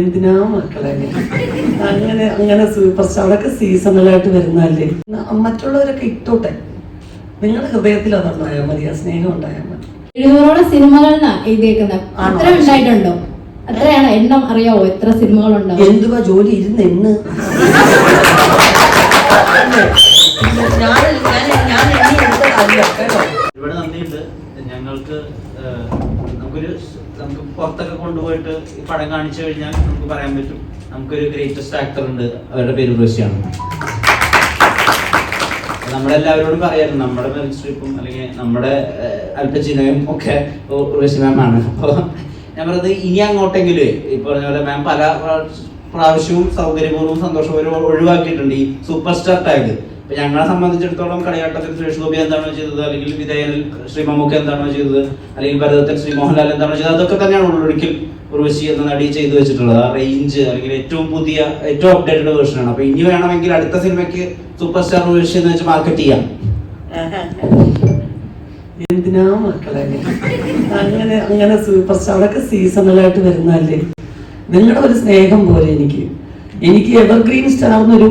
എന്തിനാ മക്കളെ അങ്ങനെ അങ്ങനെ സൂപ്പർ സ്റ്റാർ ഒക്കെ സീസണലായിട്ട് വരുന്നതല്ലേ? ന- മറ്റുള്ളവരൊക്കെ ഇട്ടോട്ടെ. നിങ്ങളുടെ ഹൃദയത്തിൽ അതുണ്ടായാൽ മതി ആ സ്നേഹം ഉണ്ടായാൽ മതി. എഴുന്നൂറോളം സിനിമകളാണ് എഴുതിയേക്കുന്നത്? അത്ര ഉണ്ടായിട്ടുണ്ടോ? അത്രയാണ് എണ്ണം അറിയാവോ? എത്ര സിനിമകളുണ്ടോ? എന്തുവാ ജോലി ഇരുന്ന് എന്ന്? ഞാൻ ഞാൻ ഞാൻ എണ്ണി എടുത്തതല്ല കേട്ടോ ഇവിടെ നന്ദിയുണ്ട്. ഞങ്ങൾക്ക് നമുക്ക് പുറത്തൊക്കെ കൊണ്ടുപോയിട്ട് ഈ പടം കാണിച്ചു കഴിഞ്ഞാൽ നമുക്ക് പറയാൻ പറ്റും. നമുക്കൊരു ഗ്രേറ്റസ്റ്റ് ആക്ടർ ഉണ്ട്. അവരുടെ പേര് ഉർവശിയാണ് നമ്മളെല്ലാവരോടും പറയാറ് നമ്മുടെ മെറിൽ സ്ട്രിപ്പും അല്ലെങ്കിൽ നമ്മുടെ അല്പചിനയും ഒക്കെ ഉറവശി മാമാണ് അപ്പോൾ ഞാൻ പറയുന്നത് ഇനി അങ്ങോട്ടെങ്കിലും ഈ പറഞ്ഞ പോലെ മാം പല പ്രാവശ്യവും സൗകര്യപൂർവം സന്തോഷപൂർവം ഒഴിവാക്കിയിട്ടുണ്ട് ഈ സൂപ്പർ സ്റ്റാർ ടാഗ്. ഇപ്പൊ ഞങ്ങളെ സംബന്ധിച്ചിടത്തോളം കളിയാട്ടത്തിൽ സുരേഷ് ഗോപി എന്താണോ ചെയ്തത്? അല്ലെങ്കിൽ വിധേയനിൽ ശ്രീ മമ്മൂക്ക എന്താണോ ചെയ്തത്? അല്ലെങ്കിൽ ഭരതത്തിൽ ശ്രീ മോഹൻലാൽ എന്താണോ ചെയ്തത്? അതൊക്കെ തന്നെയാണ് ഉള്ളൊരിക്കൽ ഉർവശി എന്ന നടി ചെയ്തു വെച്ചിട്ടുള്ളത്. ആ റേഞ്ച് അല്ലെങ്കിൽ ഏറ്റവും പുതിയ ഏറ്റവും അപ്ഡേറ്റഡ് വേർഷൻ ആണ്. അപ്പൊ ഇനി വേണമെങ്കിൽ അടുത്ത സിനിമയ്ക്ക് സൂപ്പർ സ്റ്റാർ ഉർവശി എന്ന് വെച്ച് മാർക്കറ്റ് ചെയ്യാം. എന്തിനാ മക്കളെ? അങ്ങനെ അങ്ങനെ സൂപ്പർ സ്റ്റാർ അതൊക്കെ സീസണലായിട്ട് വരുന്നല്ലേ നിങ്ങളുടെ ഒരു സ്നേഹം പോലെ എനിക്ക്. എനിക്ക് എവർഗ്രീൻ സ്റ്റാർ എന്നൊരു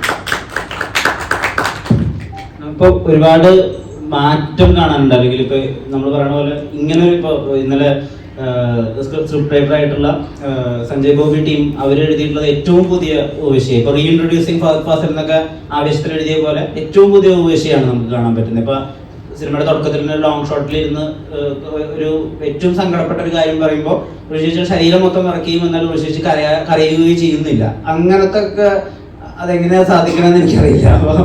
ഇപ്പൊ ഒരുപാട് മാറ്റം കാണാനുണ്ട്. അല്ലെങ്കിൽ ഇപ്പൊ നമ്മൾ പറയുന്ന പോലെ ഇങ്ങനെ ഇപ്പൊ ഇന്നലെ സ്ക്രിപ്റ്റ് റൈറ്റർ ആയിട്ടുള്ള സഞ്ജയ് ഗോപി ടീം അവർ എഴുതിയിട്ടുള്ളത് ഏറ്റവും പുതിയ വിഷയം. ഇപ്പൊ റീഇൻട്രൊഡ്യൂസിങ് ഫാസിൽ എന്നൊക്കെ ആവേശത്തിൽ എഴുതിയ പോലെ ഏറ്റവും പുതിയ വിഷയമാണ് നമുക്ക് കാണാൻ പറ്റുന്നത്. ഇപ്പൊ സിനിമയുടെ തുടക്കത്തിൽ തന്നെ ലോങ് ഷോട്ടിൽ ഇരുന്ന് ഒരു ഏറ്റവും സങ്കടപ്പെട്ട ഒരു കാര്യം പറയുമ്പോൾ ഋഷിച്ച് ശരീരം മൊത്തം ഇറക്കുകയും എന്നാൽ ഋഷിച്ച് കരയാ കരയുകയും ചെയ്യുന്നില്ല. അങ്ങനത്തെ ഒക്കെ അതെങ്ങനെയാ സാധിക്കണമെന്ന് എനിക്കറിയില്ല. അപ്പോൾ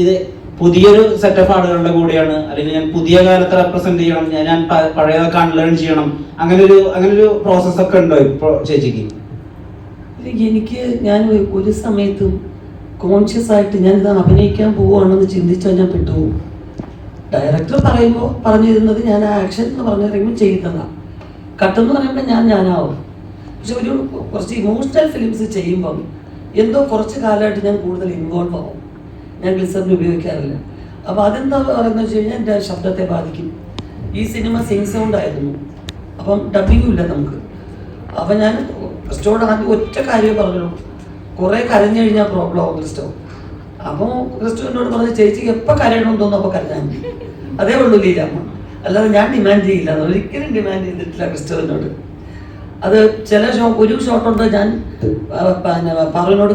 ഇത് പുതിയൊരു സെറ്റ് ഓഫ് ആളുകളുടെ കൂടെയാണ്. അല്ലെങ്കിൽ ഞാൻ പുതിയ കാലത്ത് റെപ്രസെന്റ് ചെയ്യണം. ഞാൻ പഴയതൊക്കെ അൺലേൺ ചെയ്യണം. അങ്ങനെ ഒരു അങ്ങനെ ഒരു പ്രോസസ് ഒക്കെ ഉണ്ടോ ഇപ്പോൾ ചേച്ചിക്ക്? എനിക്ക് ഞാൻ ഒരു- സമയത്തും കോൺഷ്യസ് ആയിട്ട് ഞാൻ ഇത് അഭിനയിക്കാൻ പോവുകയാണെന്ന് ചിന്തിച്ചാൽ ഞാൻ പെട്ടുപോകും. ഡയറക്ടർ പറയുമ്പോൾ പറഞ്ഞിരുന്നത് ഞാൻ ആക്ഷൻ എന്ന് പറഞ്ഞു ചെയ്തതാണ് ചെയ്യുന്നതാണ് കട്ടെന്ന് പറയുമ്പോൾ ഞാൻ ഞാനാവും. പക്ഷെ ഒരു കുറച്ച് ഇമോഷണൽ ഫിലിംസ് ചെയ്യുമ്പം എന്തോ കുറച്ച് കാലമായിട്ട് ഞാൻ കൂടുതൽ ഇൻവോൾവ് ആവും. ഞാൻ ഗ്ലിസറിന് ഉപയോഗിക്കാറില്ല. അപ്പോൾ അതെന്താ പറയുന്നത് വെച്ച് കഴിഞ്ഞാൽ എന്റെ ശബ്ദത്തെ ബാധിക്കും. ഈ സിനിമ സിങ് സൗണ്ട് ആയിരുന്നു. അപ്പം ഡബിങ് ഇല്ല നമുക്ക്. അപ്പം ഞാൻ ക്രിസ്റ്റോട് ആദ്യം ഒറ്റ കാര്യം പറഞ്ഞു കുറേ കരഞ്ഞു കഴിഞ്ഞാൽ പ്രോബ്ലം ആവും ക്രിസ്റ്റോ. അപ്പോൾ ക്രിസ്റ്റോ എന്നോട് പറഞ്ഞു ചേച്ചി എപ്പോൾ കരയണമെന്ന് തോന്നുന്നു അപ്പോൾ കരഞ്ഞാൽ മതി. അതേ ഉള്ളൂ ലീലാമ്മ അല്ലാതെ ഞാൻ ഡിമാൻഡ് ചെയ്യില്ല. ഒരിക്കലും ഡിമാൻഡ് ചെയ്തിട്ടില്ല ക്രിസ്റ്റോവിനോട് അത് ചില ഷോ ഒരു ഷോട്ടുണ്ട് ഞാൻ പറവിനോട്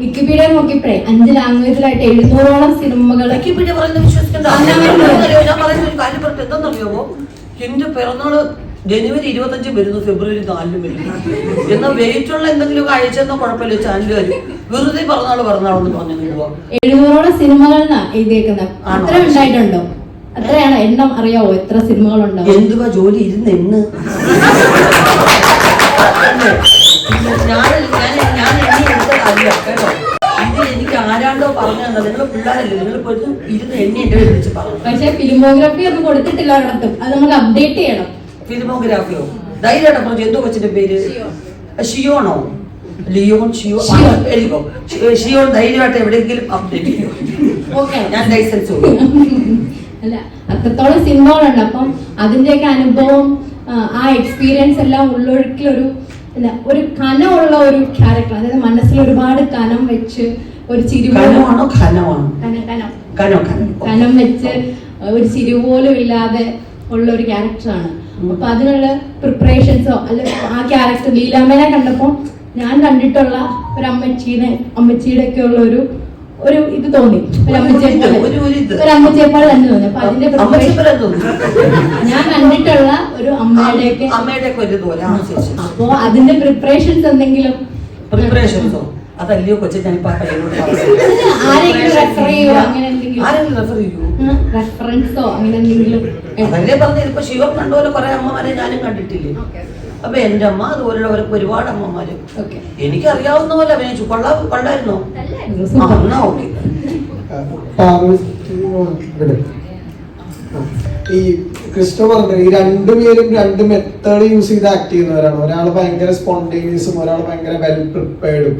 വിക്കിപീഡിയ നോക്കിയപ്പോഴേ അഞ്ച് ലാംഗ്വേജിലായിട്ട് എഴുന്നൂറോളം സിനിമകൾ വിക്കിപീഡിയ പറയുന്നത് പറഞ്ഞിട്ട് എന്താണെന്നറിയാമോ എന്റെ പിറന്നാൾ ജനുവരി ഇരുപത്തഞ്ച് വരുന്നു ഫെബ്രുവരി നാലിലും വരുന്നു. എന്നാൽ വെയിറ്റ് ഉള്ള എന്തെങ്കിലും അയച്ചെന്നോ കുഴപ്പമില്ല ചാനലുകാർ വെറുതെ പിറന്നാൾ പിറന്നാളെന്ന് പറഞ്ഞു പോവാ. എഴുന്നൂറോളം സിനിമകളാണ് എഴുതിയേക്കുന്നത്? അത്ര ഉണ്ടായിട്ടുണ്ടോ? അത്രയാണ് എണ്ണം അറിയാവോ? എത്ര സിനിമകളുണ്ടോ? എന്തുവാ ജോലി ഇരുന്ന് എന്ന്? ഞാൻ ഞാൻ കേട്ടോ ഇത് എനിക്ക് ആരാണ്ടോ പറഞ്ഞു നിങ്ങൾ പിള്ളേരല്ലേ? നിങ്ങൾ പോയിട്ട് ഇരുന്ന് എണ്ണി എന്റെ വിളിച്ച് പറഞ്ഞു പക്ഷെ ഫിലിമോഗ്രാഫി ഒന്നും കൊടുത്തിട്ടില്ല ഒരിടത്തും അത് നമുക്ക് അപ്ഡേറ്റ് ചെയ്യണം. ഫിലിമോഗ്രാഫിയോ ധൈര്യമായിട്ട് പറഞ്ഞു എന്തോ കൊച്ചിന്റെ പേര്? ഷിയോണോ? ലിയോൺ ഷിയോ. എഴുതിക്കോ. ഷിയോൺ ധൈര്യമായിട്ട് എവിടെയെങ്കിലും അപ്ഡേറ്റ് ചെയ്യും? ഞാൻ ലൈസൻസ് അല്ല അത്രത്തോളം സിനിമകളുണ്ട് അപ്പം അതിന്റെയൊക്കെ അനുഭവം ആ, ആ എക്സ്പീരിയൻസ് എല്ലാം ഉള്ളൊഴുക്കിലൊരു ഒരു കനമുള്ള ഒരു ക്യാരക്ടർ അതായത് മനസ്സിൽ ഒരുപാട് കനം വെച്ച് ഒരു ചിരി കനമാണോ കനമാണോ? കനം കനം. കനം കനം. വെച്ച് ഒരു ചിരി പോലും ഇല്ലാതെ ഉള്ള ഒരു ക്യാരക്ടറാണ് അപ്പൊ അതിനുള്ള പ്രിപ്പറേഷൻസോ അല്ലെങ്കിൽ ആ ക്യാരക്ടർ ലീലാമ്മനെ കണ്ടപ്പോ ഞാൻ കണ്ടിട്ടുള്ള ഒരു അമ്മച്ചീനെ അമ്മച്ചിയുടെ ഒക്കെ ഉള്ള ഒരു ഒരു ഇത് തോന്നി. ഒരു അമ്മച്ചേപ്പാട് പോലെ. തന്നെ തോന്നി. അപ്പൊ അതിന്റെ ഞാൻ കണ്ടിട്ടുള്ള ഒരു അമ്മയുടെയൊക്കെ അമ്മയുടെ ഒക്കെ ഒരു ശരി അപ്പോ അതിന്റെ പ്രിപ്പറേഷൻസ് എന്തെങ്കിലും പ്രിപ്പറേഷൻസോ അതല്ലയോ കൊച്ചു ചെയ്യൂ? റെഫറൻസോ അങ്ങനെ എന്തെങ്കിലും അതല്ലേ പറഞ്ഞത്. ഇപ്പൊ ശിവം കണ്ടുപോലെ കുറെ അമ്മമാരെ ഞാനും കണ്ടിട്ടില്ലേ? അപ്പൊ എന്റെ അമ്മ അതുപോലുള്ള ഒരു- ഒരുപാട് അമ്മമാര്. എനിക്ക് എനിക്കറിയാവുന്ന പോലെ അഭിനയിച്ചു കൊള്ളാ കൊള്ളായിരുന്നോ. എന്നാ ഓക്കെ. ഈ ക്രിസ്റ്റോ പറഞ്ഞു ഈ രണ്ടുപേരും രണ്ട് മെത്തേഡ് യൂസ് ചെയ്ത് ആക്ട് ചെയ്യുന്നവരാണ്. ഒരാൾ ഭയങ്കര സ്പോണ്ടേനിയസും ഒരാൾ ഭയങ്കര വെൽ പ്രിപ്പയർഡും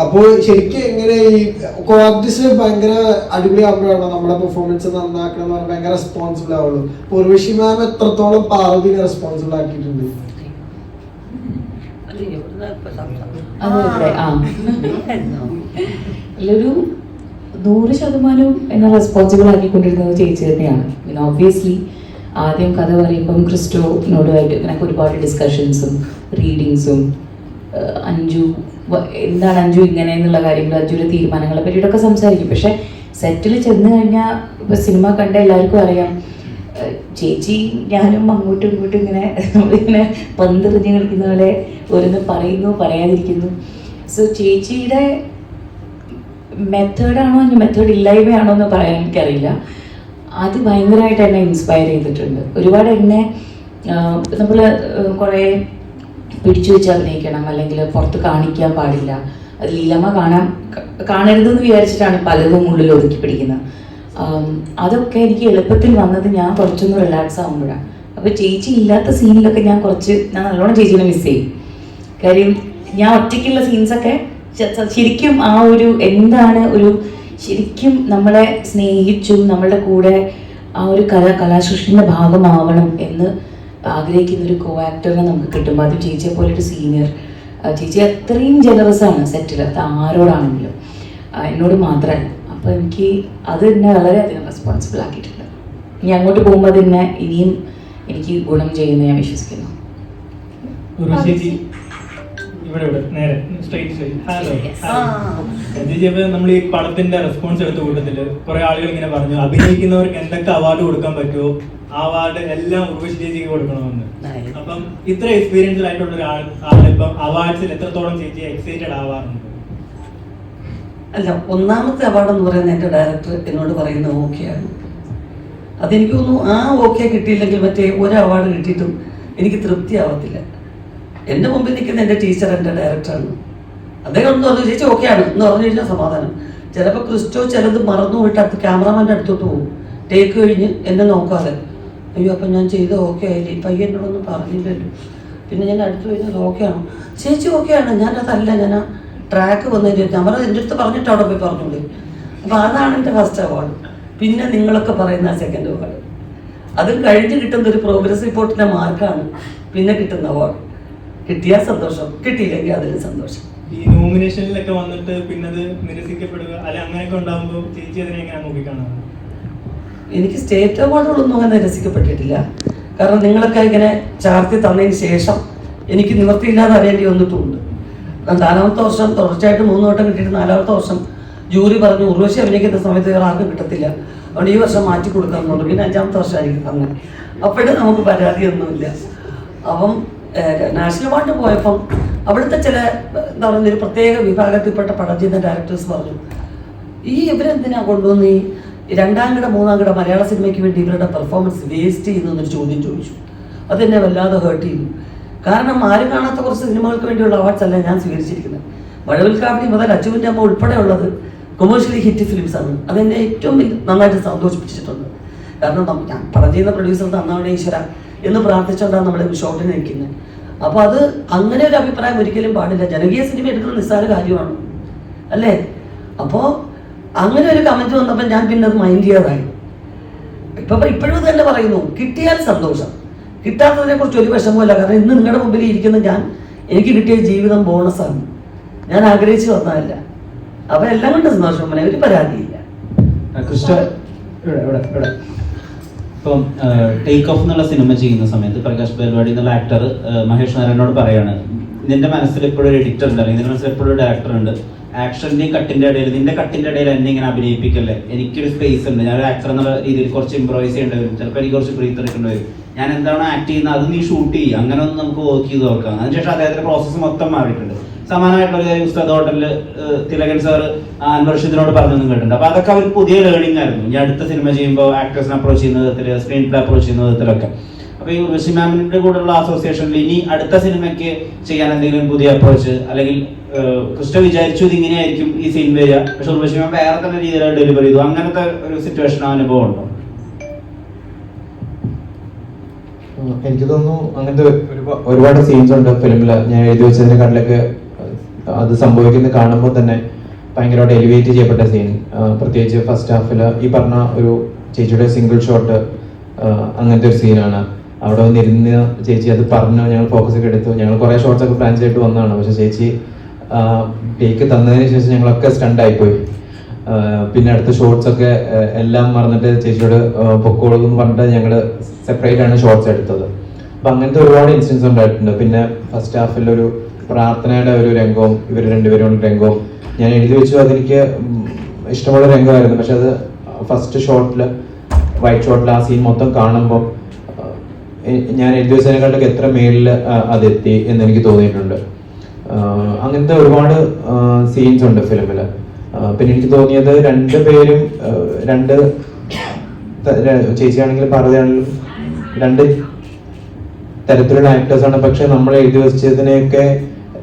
അപ്പോൾ ശരിക്കും എങ്ങനെ ഈ കോർട്ടിസ് ഭയങ്കര അടിപൊളിയാകുമ്പോഴാണോ നമ്മുടെ പെർഫോമൻസ് നന്നാക്കണം എന്ന് പറഞ്ഞാൽ ഭയങ്കര റെസ്പോൺസിബിൾ ആവുള്ളൂ? പൂർവശി മാം എത്രത്തോളം പാർവതിനെ റെസ്പോൺസിബിൾ ആക്കിയിട്ടുണ്ട്? ആ. അതിലൊരു നൂറ് ശതമാനവും എന്നെ റെസ്പോൺസിബിൾ ആക്കിക്കൊണ്ടിരുന്നത് ചേച്ചി തന്നെയാണ്. പിന്നെ ഓബ്വിയസ്ലി ആദ്യം കഥ പറയുമ്പം ക്രിസ്റ്റോനോടുമായിട്ട് എനിക്ക് ഒരുപാട് ഡിസ്കഷൻസും റീഡിങ്സും അഞ്ജു എന്താണ് അഞ്ജു ഇങ്ങനെ എന്നുള്ള കാര്യങ്ങൾ അഞ്ജുവിന്റെ തീരുമാനങ്ങളെ പറ്റിയിട്ടൊക്കെ സംസാരിക്കും. പക്ഷെ സെറ്റിൽ ചെന്ന് കഴിഞ്ഞാൽ സിനിമ കണ്ട എല്ലാവർക്കും അറിയാം. ചേച്ചി ഞാനും അങ്ങോട്ടും ഇങ്ങോട്ടും ഇങ്ങനെ ഇങ്ങനെ പന്തെറിഞ്ഞ് കളിക്കുന്ന പോലെ ഓരോന്ന് പറയുന്നു പറയാതിരിക്കുന്നു. സോ ചേച്ചിയുടെ മെത്തേഡാണോ ഇനി മെത്തേഡ് ഇല്ലായ്മയാണോ എന്ന് പറയാൻ എനിക്കറിയില്ല. അത് ഭയങ്കരമായിട്ട് എന്നെ ഇൻസ്പയർ ചെയ്തിട്ടുണ്ട്. ഒരുപാട് എന്നെ നമ്മൾ കുറേ പിടിച്ചു വെച്ച് അഭിനയിക്കണം അല്ലെങ്കിൽ പുറത്ത് കാണിക്കാൻ പാടില്ല. അത് ലീലമ്മ കാണാൻ കാണരുതെന്ന് വിചാരിച്ചിട്ടാണ് പലതും ഉള്ളിൽ ഒതുക്കി പിടിക്കുന്നത്. അതൊക്കെ എനിക്ക് എളുപ്പത്തിൽ വന്നത് ഞാൻ കുറച്ചൊന്ന് റിലാക്സ് ആകുമ്പോഴാണ് അപ്പോൾ ചേച്ചി ഇല്ലാത്ത സീനിലൊക്കെ ഞാൻ കുറച്ച് ഞാൻ നല്ലോണം ചേച്ചീനെ മിസ് ചെയ്യും. കാര്യം ഞാൻ ഒറ്റയ്ക്കുള്ള സീൻസൊക്കെ ശരിക്കും ആ ഒരു എന്താണ് ഒരു ശരിക്കും നമ്മളെ സ്നേഹിച്ചും നമ്മളുടെ കൂടെ ആ ഒരു കല കലാസൃഷ്ടിന്റെ ഭാഗമാവണം എന്ന് ആഗ്രഹിക്കുന്ന ഒരു കോ ആക്ടറിനെ നമുക്ക് കിട്ടുമ്പോൾ അത് ചേച്ചിയെ പോലെ ഒരു സീനിയർ ചേച്ചി അത്രയും ജനറസ് ആണ് സെറ്റിൽ അത് ആരോടാണെങ്കിലും. എന്നോട് മാത്രമല്ല അപ്പോൾ എനിക്ക് അത് എന്നെ വളരെയധികം റെസ്പോൺസിബിൾ ആക്കിയിട്ടുണ്ട്. ഇനി അങ്ങോട്ട് പോകുമ്പോൾ തന്നെ ഇനിയും എനിക്ക് ഗുണം ചെയ്യുമെന്ന് ഞാൻ വിശ്വസിക്കുന്നു. ഇവിടെ ഇവിടെ നേരെ സ്ട്രൈറ്റ് ഹലോ ആ. നമ്മൾ ഈ പടത്തിന്റെ റെസ്പോൺസ് എടുത്ത കൂട്ടത്തിൽ കുറെ ആളുകൾ ഇങ്ങനെ പറഞ്ഞു അഭിനയിക്കുന്നവർക്ക് എന്തൊക്കെ അവാർഡ് കൊടുക്കാൻ പറ്റുമോ? ആ അവാർഡ് എല്ലാം ഉർവശി ചേച്ചിക്ക് കൊടുക്കണമെന്ന്. അപ്പം ഇത്ര എക്സ്പീരിയൻസ്ഡ് ആയിട്ടുള്ള ഒരു ആൾ ആളിപ്പം അവാർഡ്സിൽ എത്രത്തോളം ചേച്ചി എക്സൈറ്റഡ് ആവാറുണ്ട്? അല്ല ഒന്നാമത്തെ അവാർഡ് എന്ന് പറയുന്ന എന്റെ ഡയറക്ടർ എന്നോട് പറയുന്ന ഓക്കെയാണ്. അതെനിക്ക് തോന്നുന്നു ആ ഓക്കെ കിട്ടിയില്ലെങ്കിൽ മറ്റേ ഒരു അവാർഡ് കിട്ടിയിട്ടും എനിക്ക് തൃപ്തിയാവത്തില്ല. എന്റെ മുമ്പിൽ നിൽക്കുന്ന എന്റെ ടീച്ചർ എന്റെ ഡയറക്ടറാണ് അദ്ദേഹം ഒന്ന് പറഞ്ഞു ചേച്ചി ഓക്കെയാണ് എന്ന് പറഞ്ഞു കഴിഞ്ഞാൽ സമാധാനം. ചിലപ്പോൾ ക്രിസ്റ്റോ ചിലത് മറന്നു പോയിട്ട് അടുത്ത് ക്യാമറാമാന്റെ അടുത്തോട്ട് പോകും. ടേക്ക് കഴിഞ്ഞ് എന്നെ നോക്കാതെ. അയ്യോ അപ്പം ഞാൻ ചെയ്ത് ഓക്കെ ആയില്ലേ? ഈ പയ്യൻ എന്നോടൊന്നും പറഞ്ഞില്ലല്ലോ. പിന്നെ ഞാൻ അടുത്ത് കഴിഞ്ഞത് ആണോ? ചേച്ചി ഓക്കെയാണ് ഞാനതല്ല ഞാൻ ട്രാക്ക് വന്നതിന്റെ പറഞ്ഞു എന്റെ അടുത്ത് പറഞ്ഞിട്ട് അവിടെ പോയി പറഞ്ഞോളൂ. അപ്പോൾ അതാണ് എന്റെ ഫസ്റ്റ് അവാർഡ് പിന്നെ നിങ്ങളൊക്കെ പറയുന്ന സെക്കൻഡ് അവാർഡ് അത് കഴിഞ്ഞ് കിട്ടുന്ന ഒരു പ്രോഗ്രസ് റിപ്പോർട്ടിന്റെ മാർക്കാണ് പിന്നെ കിട്ടുന്ന അവാർഡ് കിട്ടിയാൽ സന്തോഷം കിട്ടിയില്ലെങ്കിൽ അതിന് സന്തോഷം. ഈ നോമിനേഷനിലൊക്കെ വന്നിട്ട് പിന്നെ അത് നിരസിക്കപ്പെടുക അല്ലെ അങ്ങനെയൊക്കെ ഉണ്ടാകുമ്പോൾ ചേച്ചി അതിനെ എങ്ങനെ നോക്കിക്കാണോ എനിക്ക് സ്റ്റേറ്റ് അവാർഡുകളൊന്നും അങ്ങനെ നിരസിക്കപ്പെട്ടിട്ടില്ല. കാരണം നിങ്ങളൊക്കെ ഇങ്ങനെ ചാർത്തി തന്നതിന് ശേഷം എനിക്ക് നിവർത്തിയില്ലാതെ അറിയേണ്ടി വന്നിട്ടുമുണ്ട് നാലാമത്തെ വർഷം തുടർച്ചയായിട്ട് മൂന്ന് വട്ടം കിട്ടിയിട്ട് നാലാമത്തെ വർഷം ജൂറി പറഞ്ഞു ഉർവശി അഭിനയിക്കുന്ന സമയത്ത് വേറെ ആർക്കും കിട്ടത്തില്ല. അതുകൊണ്ട് ഈ വർഷം മാറ്റി കൊടുക്കാമെന്നുണ്ട് പിന്നെ അഞ്ചാമത്തെ വർഷമായിരിക്കും അങ്ങനെ. അപ്പോഴും നമുക്ക് പരാതിയൊന്നുമില്ല അപ്പം നാഷണൽ അവാർഡ് പോയപ്പം അവിടുത്തെ ചില എന്താ പറയുക ഒരു പ്രത്യേക വിഭാഗത്തിൽപ്പെട്ട പടം ചെയ്യുന്ന ഡയറക്ടേഴ്സ് പറഞ്ഞു ഈ ഇവരെന്തിനാ കൊണ്ടുവന്ന് ഈ രണ്ടാം കിട മൂന്നാം കിട മലയാള സിനിമയ്ക്ക് വേണ്ടി ഇവരുടെ പെർഫോമൻസ് വേസ്റ്റ് ചെയ്യുന്നു എന്നൊരു ചോദ്യം ചോദിച്ചു. അതെന്നെ വല്ലാതെ ഹേർട്ട് ചെയ്തു. കാരണം ആരും കാണാത്ത കുറച്ച് സിനിമകൾക്ക് വേണ്ടിയുള്ള അവാർഡ്സ് അല്ല ഞാൻ സ്വീകരിച്ചിരിക്കുന്നത്? മഴവിൽ കാവടി മുതൽ അച്ചുവിന്റെ അമ്മ ഉൾപ്പെടെയുള്ളത് കൊമേഴ്ഷ്യലി ഹിറ്റ് ഫിലിംസ് ആണ്. അതെന്നെ ഏറ്റവും നന്നായിട്ട് സന്തോഷിപ്പിച്ചിട്ടുണ്ട്. കാരണം ഞാൻ ചെയ്യുന്ന പ്രൊഡ്യൂസർ തന്നാണ് ഈശ്വര എന്ന് പ്രാർത്ഥിച്ചുകൊണ്ടാണ് നമ്മൾ ഷോട്ടിന് നിൽക്കുന്നത് അപ്പോൾ അത് അങ്ങനെ ഒരു അഭിപ്രായം ഒരിക്കലും പാടില്ല. ജനകീയ സിനിമ എടുക്കുന്ന നിസ്സാര കാര്യമാണ്. അല്ലേ? അപ്പോൾ അങ്ങനെ ഒരു കമന്റ് വന്നപ്പോൾ ഞാൻ പിന്നെ അത് മൈൻഡ് ചെയ്യാതായി. ഇപ്പം ഇപ്പോഴും തന്നെ പറയുന്നു. കിട്ടിയാൽ സന്തോഷം. കിട്ടാത്തതിനെ കുറിച്ച് ഒരു വിഷമമില്ല കാരണം ഇന്ന് നിങ്ങളുടെ മുമ്പിൽ ഇരിക്കുന്ന ഞാൻ എനിക്ക് കിട്ടിയ ജീവിതം ബോണസാണ് ഞാൻ ആഗ്രഹിച്ചു വന്നതല്ല. അപ്പൊ എല്ലാം കൊണ്ട് സന്തോഷം. ഒരു പരാതിയില്ല. ഇപ്പം ടേക്ക് ഓഫ് എന്നുള്ള സിനിമ ചെയ്യുന്ന സമയത്ത് പ്രകാശ് പരിപാടി എന്നുള്ള ആക്ടർ മഹേഷ് നാരായണനോട് പറയാണ് നിന്റെ മനസ്സിൽ എപ്പോഴും ഒരു എഡിറ്റർ ഉണ്ട് അല്ലെങ്കിൽ നിന്റെ മനസ്സിൽ എപ്പോഴും ഒരു ഡയറക്ടർ ഉണ്ട്. ആക്ഷന്റെയും കട്ടിന്റെ ഇടയിൽ നിന്റെ കട്ടിന്റെ ഇടയിൽ എന്നെ ഇങ്ങനെ അഭിനയിപ്പിക്കല്ലേ? എനിക്കൊരു സ്പേസ് ഉണ്ട്. ഞാൻ ഒരു ആക്ടർ എന്നുള്ള രീതിയിൽ കുറച്ച് ഇമ്പ്രോവൈസ് ചെയ്യേണ്ടി വരും. ചിലപ്പോൾ എനിക്ക് കുറച്ച് ബ്രീത്ത് എടുക്കേണ്ടി വരും. ഞാൻ എന്താണ് ആക്ട് ചെയ്യുന്നത്? അത് നീ ഷൂട്ട് ചെയ്യും. അങ്ങനെ ഒന്ന് നമുക്ക് വർക്ക് ചെയ്ത് നോക്കാം. അതിനുശേഷം അദ്ദേഹത്തിന്റെ പ്രോസസ്സ് മൊത്തം മാറിയിട്ടുണ്ട്. സമാനമായിട്ടുള്ള ഒരു ഉസ്താദ് ഹോട്ടലിൽ തിലകൻ സാർ അൻവർഷത്തിനോട് പറഞ്ഞൊന്നും കേട്ടിട്ടുണ്ട്. അപ്പൊ അതൊക്കെ അവർക്ക് പുതിയ ലേണിംഗ് ആയിരുന്നു. ഞാൻ അടുത്ത സിനിമ ചെയ്യുമ്പോൾ ആക്ടേഴ്സിനെ അപ്രോച്ച് ചെയ്യുന്ന വിധത്തിൽ സ്ക്രീൻ പ്ലേ അപ്രോച്ച് ചെയ്യുന്ന വിധത്തിലൊക്കെ. അപ്പൊ ഉർവശി മാമിന്റെ കൂടെയുള്ള അസോസിയേഷനിൽ ഇനി അടുത്ത സിനിമയ്ക്ക് ചെയ്യാൻ എന്തെങ്കിലും പുതിയ അപ്രോച്ച് അല്ലെങ്കിൽ കൃഷ്ണ വിചാരിച്ചു ഇത് ഇങ്ങനെയായിരിക്കും ഈ സീൻ വരിക. പക്ഷെ ഋഷി മാം വേറെ തന്നെ രീതിയിലാണ് ഡെലിവറി ചെയ്തു. അങ്ങനത്തെ ഒരു സിറ്റുവേഷൻ അനുഭവം ഉണ്ടോ? എനിക്ക് തോന്നുന്നു അങ്ങനത്തെ ഒരുപാ- ഒരുപാട് സീൻസ് ഉണ്ട് ഫിലിമിൽ ഞാൻ എഴുതി വെച്ചതിനെക്കാട്ടിലൊക്കെ അത് സംഭവിക്കുന്നത് കാണുമ്പോൾ തന്നെ ഭയങ്കരമായിട്ട് എലിവേറ്റ് ചെയ്യപ്പെട്ട സീൻ പ്രത്യേകിച്ച് ഫസ്റ്റ് ഹാഫിൽ ഈ പറഞ്ഞ ഒരു ചേച്ചിയുടെ സിംഗിൾ ഷോട്ട് അങ്ങനത്തെ ഒരു സീനാണ് അവിടെ വന്നിരുന്ന് ചേച്ചി അത് പറഞ്ഞു ഞങ്ങൾ ഫോക്കസ് ഒക്കെ എടുത്തു. ഞങ്ങൾ കുറേ ഷോർട്സ് ഒക്കെ പ്ലാൻ ചെയ്തിട്ട് വന്നതാണ്. പക്ഷെ ചേച്ചി ടേക്ക് തന്നതിന് ശേഷം ഞങ്ങളൊക്കെ സ്റ്റണ്ട് ആയിപ്പോയി. ആ, പിന്നെ അടുത്ത ഷോർട്സ് ഒക്കെ എല്ലാം മറന്നിട്ട് ചേച്ചിയോട് പൊക്കോളും എന്ന് പറഞ്ഞിട്ട് ഞങ്ങൾ സെപ്പറേറ്റ് ആണ് ഷോർട്സ് എടുത്തത്. അപ്പൊ അങ്ങനത്തെ ഒരുപാട് ഇൻസിഡൻസ് ഉണ്ടായിട്ടുണ്ട്. പിന്നെ ഫസ്റ്റ് ഹാഫിൽ ഒരു പ്രാർത്ഥനയുടെ ഒരു രംഗവും ഇവർ രണ്ടുപേരും രംഗവും ഞാൻ എഴുതി വെച്ചു. അതെനിക്ക് ഇഷ്ടമുള്ള രംഗമായിരുന്നു. പക്ഷെ അത് ഫസ്റ്റ് ഷോട്ടിൽ വൈറ്റ് ഷോട്ടിൽ ആ സീൻ മൊത്തം കാണുമ്പോൾ ഞാൻ എഴുതി വെച്ചതിനെക്കാട്ടൊക്കെ എത്ര മേളിൽ അതെത്തി എന്ന് എനിക്ക് തോന്നിയിട്ടുണ്ട് അങ്ങനത്തെ ഒരുപാട് സീൻസ് ഉണ്ട് ഫിലിമിൽ പിന്നെ എനിക്ക് തോന്നിയത് രണ്ട് പേരും രണ്ട് ചേച്ചിയാണെങ്കിലും പാർവതിയാണെങ്കിലും രണ്ട് തരത്തിലുള്ള ആക്ടേഴ്സാണ് പക്ഷെ നമ്മൾ എഴുതി വെച്ചതിനെയൊക്കെ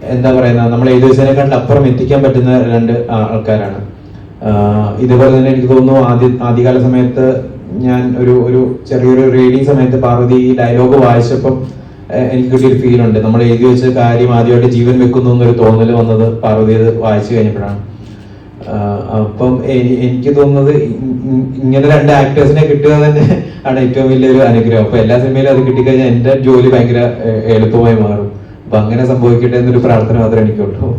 എന്താ പറയുന്നത് നമ്മൾ എഴുതി വെച്ചതിനെക്കാട്ടിൽ അപ്പുറം എത്തിക്കാൻ പറ്റുന്ന രണ്ട് ആൾക്കാരാണ്. ഇതുപോലെ തന്നെ എനിക്ക് തോന്നുന്നു ആദ്യ ആദ്യകാല സമയത്ത് ഞാൻ ഒരു ഒരു ചെറിയൊരു റീഡിങ് സമയത്ത് പാർവതി ഈ ഡയലോഗ് വായിച്ചപ്പം എനിക്ക് കിട്ടിയൊരു ഫീൽ ഉണ്ട്. നമ്മൾ എഴുതി വെച്ച കാര്യം ആദ്യമായിട്ട് ജീവൻ വെക്കുന്നു എന്നൊരു തോന്നൽ വന്നത് പാർവതി അത് വായിച്ചു കഴിഞ്ഞപ്പോഴാണ്. അപ്പം എനിക്ക് തോന്നുന്നത് ഇങ്ങനെ രണ്ട് ആക്ടേഴ്സിനെ കിട്ടുക തന്നെ ആണ് ഏറ്റവും വലിയൊരു അനുഗ്രഹം. അപ്പൊ എല്ലാ സിനിമയിലും അത് കിട്ടിക്കഴിഞ്ഞാൽ എന്റെ ജോലി ഭയങ്കര എളുപ്പമായി മാറും. അപ്പൊ അങ്ങനെ സംഭവിക്കട്ടെ എന്നൊരു പ്രാർത്ഥന മാത്രമേ എനിക്കുള്ളൂ.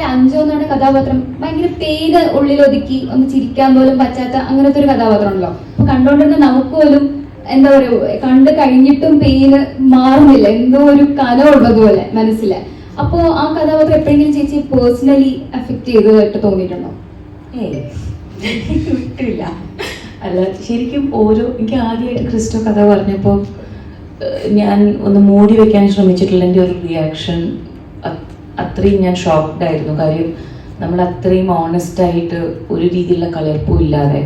പടത്തിലെ അഞ്ചോ കഥാപാത്രം ഭയങ്കര പേര് ഉള്ളിലൊതുക്കി ഒന്ന് ചിരിക്കാൻ പോലും പറ്റാത്ത അങ്ങനത്തെ ഒരു കഥാപാത്രമാണല്ലോ. അപ്പൊ കണ്ടോണ്ടിരുന്ന നമുക്ക് പോലും എന്താ പറയുക കണ്ട് കഴിഞ്ഞിട്ടും പെയിന് മാറുന്നില്ല. എന്തോ ഒരു കനമുള്ളതുപോലെ മനസ്സിൽ. അപ്പോ ആ കഥാപാത്രം എപ്പോഴെങ്കിലും ചേച്ചി പേഴ്സണലി അഫക്ട് ചെയ്തതായിട്ട് തോന്നിയിട്ടുണ്ടോ? ഏയ് വിട്ടില്ല. അല്ല ശരിക്കും ഓരോ എനിക്ക് ആദ്യമായിട്ട് ക്രിസ്റ്റോ കഥ പറഞ്ഞപ്പോൾ ഞാൻ ഒന്ന് മൂടി വെക്കാൻ ശ്രമിച്ചിട്ടുള്ള എന്റെ ഒരു റിയാക്ഷൻ അത്രയും ഞാൻ ഷോക്ക്ഡ് ആയിരുന്നു. കാര്യം നമ്മൾ അത്രയും ഓണസ്റ്റ് ആയിട്ട് ഒരു രീതിയിലുള്ള കലർപ്പും ഇല്ലാതെ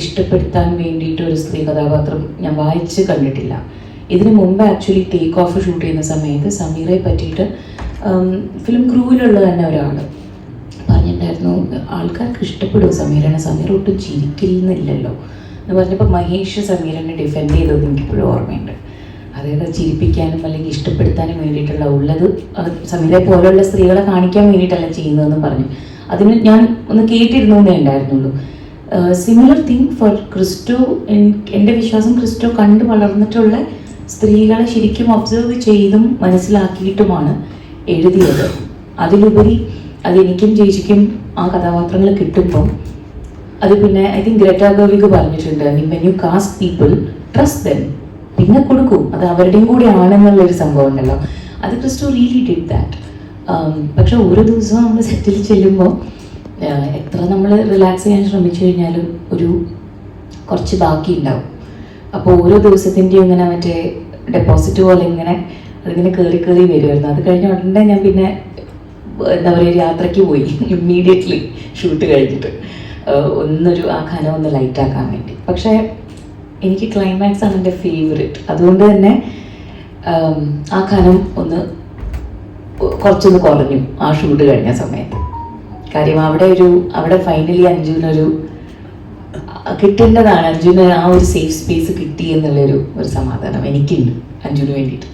ഇഷ്ടപ്പെടുത്താൻ വേണ്ടിയിട്ട് ഒരു സ്ത്രീ കഥാപാത്രം ഞാൻ വായിച്ച് കണ്ടിട്ടില്ല. ഇതിന് മുമ്പ് ആക്ച്വലി ടേക്ക് ഓഫ് ഷൂട്ട് ചെയ്യുന്ന സമയത്ത് സമീറയെ പറ്റിയിട്ട് ഫിലിം ക്രൂവിലുള്ള തന്നെ ഒരാൾ പറഞ്ഞിട്ടുണ്ടായിരുന്നു ആൾക്കാർക്ക് ഇഷ്ടപ്പെടും സമീരനെ സമീർ ഒട്ടും ചിരിക്കില്ലെന്നില്ലല്ലോ. എന്ന് പറഞ്ഞപ്പോൾ മഹേഷ് സമീരനെ ഡിഫെൻഡ് ചെയ്തത് എനിക്കിപ്പോഴും ഓർമ്മയുണ്ട്. അതായത് ചിരിപ്പിക്കാനും അല്ലെങ്കിൽ ഇഷ്ടപ്പെടുത്താനും വേണ്ടിയിട്ടുള്ള ഉള്ളത് സമീത പോലെയുള്ള സ്ത്രീകളെ കാണിക്കാൻ വേണ്ടിയിട്ടല്ല ചെയ്യുന്നതെന്ന് പറഞ്ഞു. അതിന് ഞാൻ ഒന്ന് കേട്ടിരുന്നു ഉണ്ടായിരുന്നുള്ളൂ. സിമിലർ തിങ് ഫോർ ക്രിസ്റ്റോ എന്റെ വിശ്വാസം ക്രിസ്റ്റോ കണ്ടു വളർന്നിട്ടുള്ള സ്ത്രീകളെ ശരിക്കും ഒബ്സർവ് ചെയ്തും മനസ്സിലാക്കിയിട്ടുമാണ് എഴുതിയത്. അതിലുപരി അതെനിക്കും ചേച്ചിക്കും ആ കഥാപാത്രങ്ങൾ കിട്ടുമ്പം അത് പിന്നെ ഐ തിങ്ക് ഗ്രേറ്റ ഗോവിക്ക് പറഞ്ഞിട്ടുണ്ട് when you cast people trust them പിന്നെ കൊടുക്കും. അത് അവരുടെയും കൂടി ആണെന്നുള്ള ഒരു സംഭവം ഉണ്ടല്ലോ. അത് ക്രിസ്റ്റു റിയലി ഡിഡ് ദാറ്റ് പക്ഷെ ഓരോ ദിവസവും നമ്മൾ സെറ്റിൽ ചെല്ലുമ്പോൾ എത്ര നമ്മൾ റിലാക്സ് ചെയ്യാൻ ശ്രമിച്ചു കഴിഞ്ഞാലും ഒരു കുറച്ച് ബാക്കി ഉണ്ടാവും. അപ്പോൾ ഓരോ ദിവസത്തിന്റെയും ഇങ്ങനെ മറ്റേ ഡെപ്പോസിറ്റ് പോലെ ഇങ്ങനെ അതിങ്ങനെ കയറി കയറി വരുമായിരുന്നു. അത് കഴിഞ്ഞ ഉടനെ ഞാൻ പിന്നെ എന്താ പറയുക യാത്രയ്ക്ക് പോയി. ഇമ്മീഡിയറ്റ്ലി ഷൂട്ട് കഴിഞ്ഞിട്ട്. ഒന്നൊരു ആ ഖനം ഒന്ന് ലൈറ്റാക്കാൻ വേണ്ടി. പക്ഷേ എനിക്ക് ക്ലൈമാക്സ് ആണ് എന്റെ ഫേവറേറ്റ് അതുകൊണ്ട് തന്നെ ആം, കനം ഒന്ന് കുറച്ചൊന്ന് കുറഞ്ഞു. ആ ഷൂട്ട് കഴിഞ്ഞ സമയത്ത്. കാര്യം അവിടെ ഒരു അവിടെ ഫൈനലി അഞ്ജുവിനൊരു കിട്ടേണ്ടതാണ് അഞ്ജുവിന് ആ ഒരു സേഫ് സ്പേസ് കിട്ടി എന്നുള്ളൊരു ഒരു സമാധാനം എനിക്കുണ്ട് അഞ്ജുവിന് വേണ്ടിയിട്ട്.